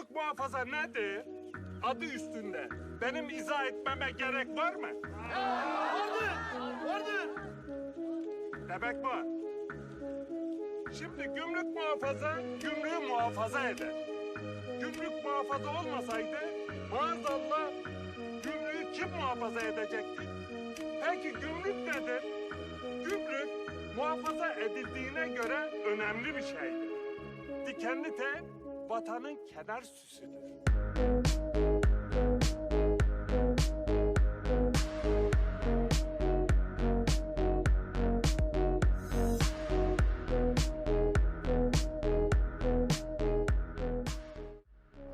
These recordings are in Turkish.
Gümrük muhafaza nedir? Adı üstünde. Benim izah etmeme gerek var mı? Vardır. Vardır. Demek var. Şimdi gümrük muhafaza gümrüğü muhafaza eder. Gümrük muhafaza olmasaydı maazallah gümrüğü kim muhafaza edecekti? Peki gümrük nedir? Gümrük muhafaza edildiğine göre önemli bir şeydir. Dikenli tel vatanın kenar süsüdür.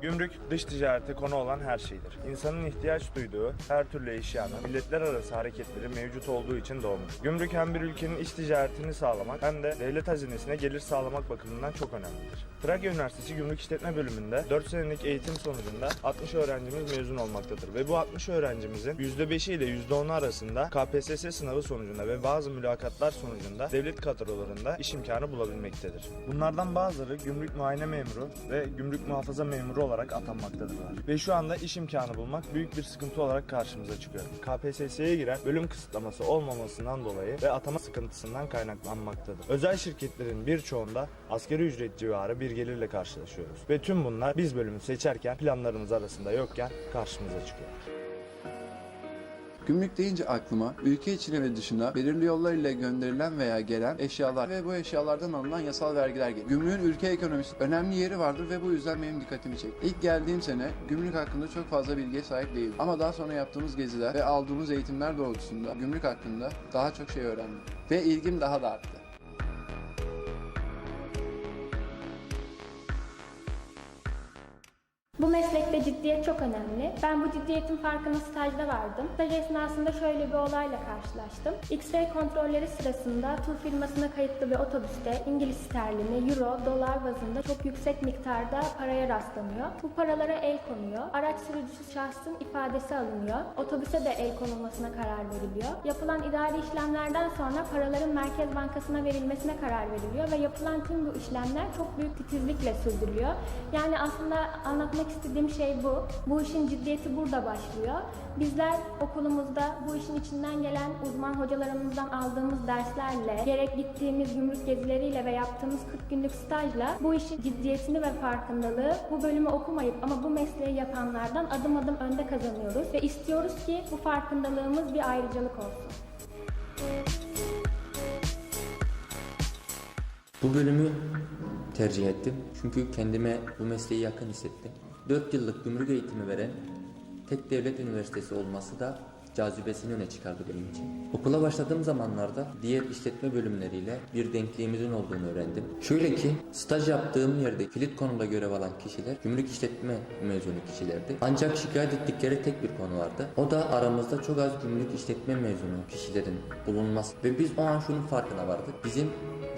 Gümrük dış ticarete konu olan her şeydir. İnsanın ihtiyaç duyduğu her türlü eşyanın milletler arası hareketleri mevcut olduğu için doğmuş. Gümrük hem bir ülkenin iç ticaretini sağlamak hem de devlet hazinesine gelir sağlamak bakımından çok önemlidir. Trakya Üniversitesi Gümrük İşletme Bölümünde 4 senelik eğitim sonucunda 60 öğrencimiz mezun olmaktadır ve bu 60 öğrencimizin %5'i ile %10'u arasında KPSS sınavı sonucunda ve bazı mülakatlar sonucunda devlet kadrolarında iş imkanı bulabilmektedir. Bunlardan bazıları gümrük muayene memuru ve gümrük muhafaza memuru olarak atanmaktadırlar. Ve şu anda iş imkanı bulmak büyük bir sıkıntı olarak karşımıza çıkıyor. KPSS'ye giren bölüm kısıtlaması olmamasından dolayı ve atama sıkıntısından kaynaklanmaktadır. Özel şirketlerin birçoğunda asgari ücret civarı bir gelirle karşılaşıyoruz. Ve tüm bunlar biz bölümü seçerken planlarımız arasında yokken karşımıza çıkıyor. Gümrük deyince aklıma ülke içine ve dışına belirli yollar ile gönderilen veya gelen eşyalar ve bu eşyalardan alınan yasal vergiler geliyor. Gümrüğün ülke ekonomisi önemli yeri vardır ve bu yüzden benim dikkatimi çekti. İlk geldiğim sene gümrük hakkında çok fazla bilgiye sahip değildim. Ama daha sonra yaptığımız geziler ve aldığımız eğitimler doğrultusunda gümrük hakkında daha çok şey öğrendim. Ve ilgim daha da arttı. Bu meslekte ciddiyet çok önemli. Ben bu ciddiyetin farkına stajda vardım. Staj esnasında şöyle bir olayla karşılaştım. X-ray kontrolleri sırasında tur firmasına kayıtlı bir otobüste İngiliz sterlini, euro, dolar bazında çok yüksek miktarda paraya rastlanıyor. Bu paralara el konuyor. Araç sürücüsü şahsın ifadesi alınıyor. Otobüse de el konulmasına karar veriliyor. Yapılan idari işlemlerden sonra paraların Merkez Bankası'na verilmesine karar veriliyor ve yapılan tüm bu işlemler çok büyük titizlikle sürdürülüyor. Yani aslında anlatmak istediğim şey bu. Bu işin ciddiyeti burada başlıyor. Bizler okulumuzda bu işin içinden gelen uzman hocalarımızdan aldığımız derslerle, gerek gittiğimiz gümrük gezileriyle ve yaptığımız 40 günlük stajla bu işin ciddiyetini ve farkındalığı bu bölümü okumayıp ama bu mesleği yapanlardan adım adım önde kazanıyoruz ve istiyoruz ki bu farkındalığımız bir ayrıcalık olsun. Bu bölümü tercih ettim çünkü kendime bu mesleği yakın hissettim. 4 yıllık gümrük eğitimi veren tek devlet üniversitesi olması da cazibesini öne çıkardı benim için. Okula başladığım zamanlarda diğer işletme bölümleriyle bir denkliğimizin olduğunu öğrendim. Şöyle ki staj yaptığım yerde kilit konuda görev alan kişiler gümrük işletme mezunu kişilerdi. Ancak şikayet ettikleri tek bir konu vardı. O da aramızda çok az gümrük işletme mezunu kişilerin bulunması. Ve biz o an şunun farkına vardık. Bizim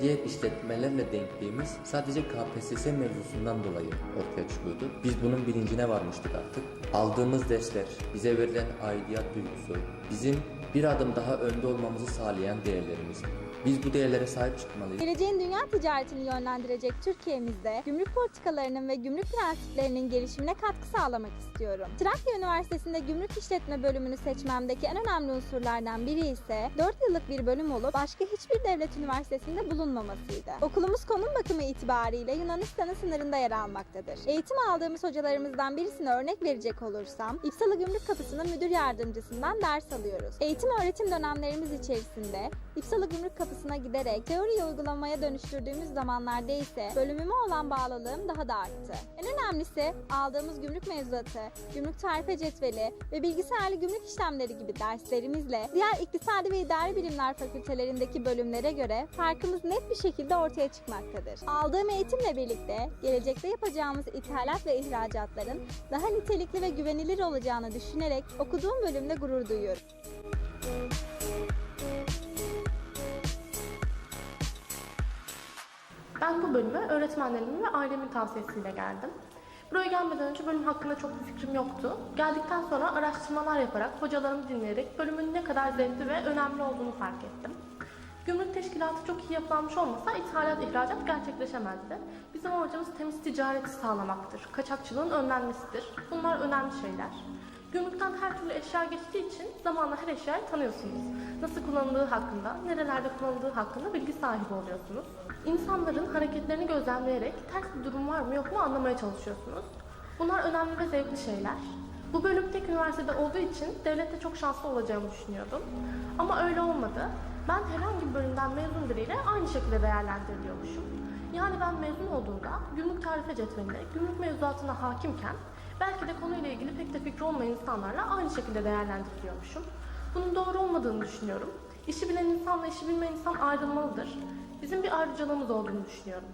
diğer işletmelerle denkliğimiz sadece KPSS mevzusundan dolayı ortaya çıkıyordu. Biz bunun bilincine varmıştık artık. Aldığımız dersler, bize verilen aidiyet duygusu, bizim bir adım daha önde olmamızı sağlayan değerlerimiz. Biz bu değerlere sahip çıkmalıyız. Geleceğin dünya ticaretini yönlendirecek Türkiye'mizde gümrük politikalarının ve gümrük prensiplerinin gelişimine katkı sağlamak istiyorum. Trakya Üniversitesi'nde gümrük işletme bölümünü seçmemdeki en önemli unsurlardan biri ise 4 yıllık bir bölüm olup başka hiçbir devlet üniversitesinde bulunmamasıydı. Okulumuz konum bakımı itibariyle Yunanistan'ın sınırında yer almaktadır. Eğitim aldığımız hocalarımızdan birisine örnek verecek olursam, İpsalı Gümrük Kapısı'nın müdür yardımcısından ders alıyoruz. Eğitim öğretim dönemlerimiz içerisinde İpsalı Gümrük Kapısı'na giderek teoriyi uygulamaya dönüştürdüğümüz zamanlarda ise bölümüme olan bağlılığım daha da arttı. En önemlisi aldığımız gümrük mevzuatı, gümrük tarife cetveli ve bilgisayarlı gümrük işlemleri gibi derslerimizle diğer iktisadi ve idari bilimler fakültelerindeki bölümlere göre farkımız net bir şekilde ortaya çıkmaktadır. Aldığım eğitimle birlikte gelecekte yapacağımız ithalat ve ihracatların daha nitelikli ve güvenilir olacağını düşünerek okuduğum bölümde gurur duyuyorum. Bu bölüme öğretmenlerimin ve ailemin tavsiyesiyle geldim. Buraya gelmeden önce bölüm hakkında çok bir fikrim yoktu. Geldikten sonra araştırmalar yaparak, hocalarımı dinleyerek bölümün ne kadar zevkli ve önemli olduğunu fark ettim. Gümrük teşkilatı çok iyi yapılanmış olmasa ithalat ihracat gerçekleşemezdi. Bizim amacımız temiz ticareti sağlamaktır. Kaçakçılığın önlenmesidir. Bunlar önemli şeyler. Gümrükten her türlü eşya geçtiği için zamanla her eşyayı tanıyorsunuz. Nasıl kullanıldığı hakkında, nerelerde kullanıldığı hakkında bilgi sahibi oluyorsunuz. İnsanların hareketlerini gözlemleyerek ters bir durum var mı yok mu anlamaya çalışıyorsunuz. Bunlar önemli ve zevkli şeyler. Bu bölüm tek üniversitede olduğu için devlette çok şanslı olacağımı düşünüyordum. Ama öyle olmadı. Ben herhangi bir bölümden mezun biriyle aynı şekilde değerlendiriliyormuşum. Yani ben mezun olduğumda gümrük tarife cetvelinde gümrük mevzuatına hakimken belki de konuyla ilgili pek de fikri olmayan insanlarla aynı şekilde değerlendiriliyormuşum. Bunun doğru olmadığını düşünüyorum. İşi bilen insanla işi bilmeyen insan ayrılmalıdır. Bizim bir ayrıcalığımız olduğunu düşünüyorum.